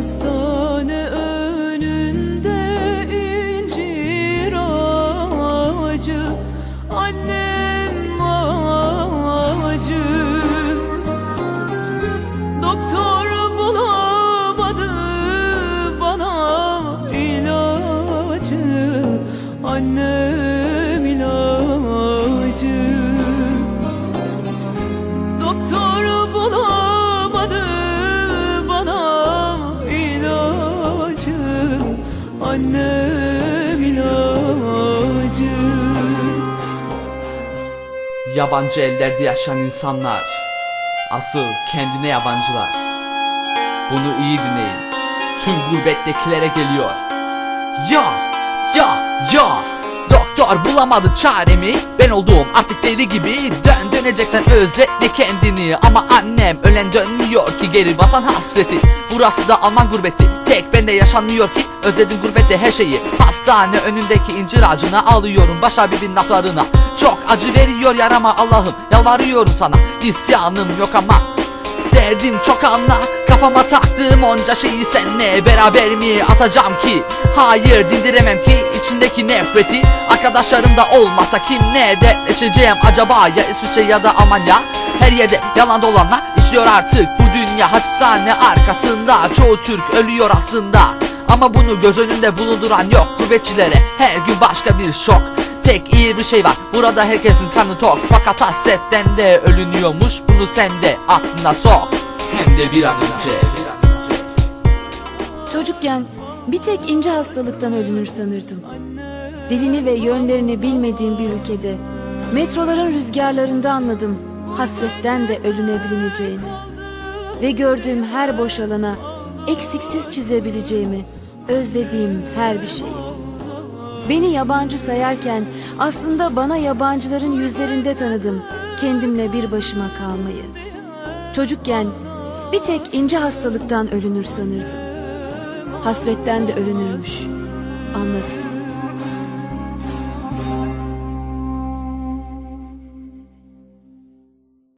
Hastane önünde incir ağacı Annem acı Doktor bulamadı bana ilacı Annem Annem ilacı. Yabancı ellerde yaşayan insanlar Asıl kendine yabancılar. Bunu iyi dinleyin. Tüm gurbettekilere geliyor. Ya ya ya Doktor bulamadı çaremi. Ben olduğum artık deli gibi. Dön döneceksen özletme kendini. Ama annem ölen dönmüyor ki Geri vatan hasreti. Burası da Alman gurbeti. Tek bende yaşanmıyor ki. Özledim gurbette her şeyi. Hastane önündeki incir ağacına alıyorum Baş abibin laflarına. Çok acı veriyor yarama Allah'ım Yalvarıyorum sana. İsyanım yok ama Derdim çok anla. Kafama taktığım onca şeyi senle beraber mi atacağım ki? Hayır dindiremem ki içindeki nefreti. Arkadaşlarım da olmasa kimle dertleşeceğim acaba? Ya İsviçre ya da Almanya? Her yerde yalan dolanla işliyor artık. Bu dünya Hapishane arkasında. Çoğu Türk ölüyor aslında. Ama bunu göz önünde bulunduran yok. Gurbetçilere her gün başka bir şok Tek iyi bir şey var burada herkesin karnı tok Fakat hasretten de ölünüyormuş bunu sen de aklına sok Hem de bir an önce Çocukken bir tek ince hastalıktan ölünür sanırdım. Dilini ve yönlerini bilmediğim bir ülkede metroların rüzgarlarında anladım hasretten de ölünebileceğini. Ve gördüğüm her boş alana eksiksiz çizebileceğimi, özlediğim her bir şeyi. Beni yabancı sayarken aslında bana yabancıların yüzlerinde tanıdım kendimle bir başıma kalmayı. Çocukken bir tek ince hastalıktan ölünür sanırdım. Hasretten de ölünürmüş. Anladım.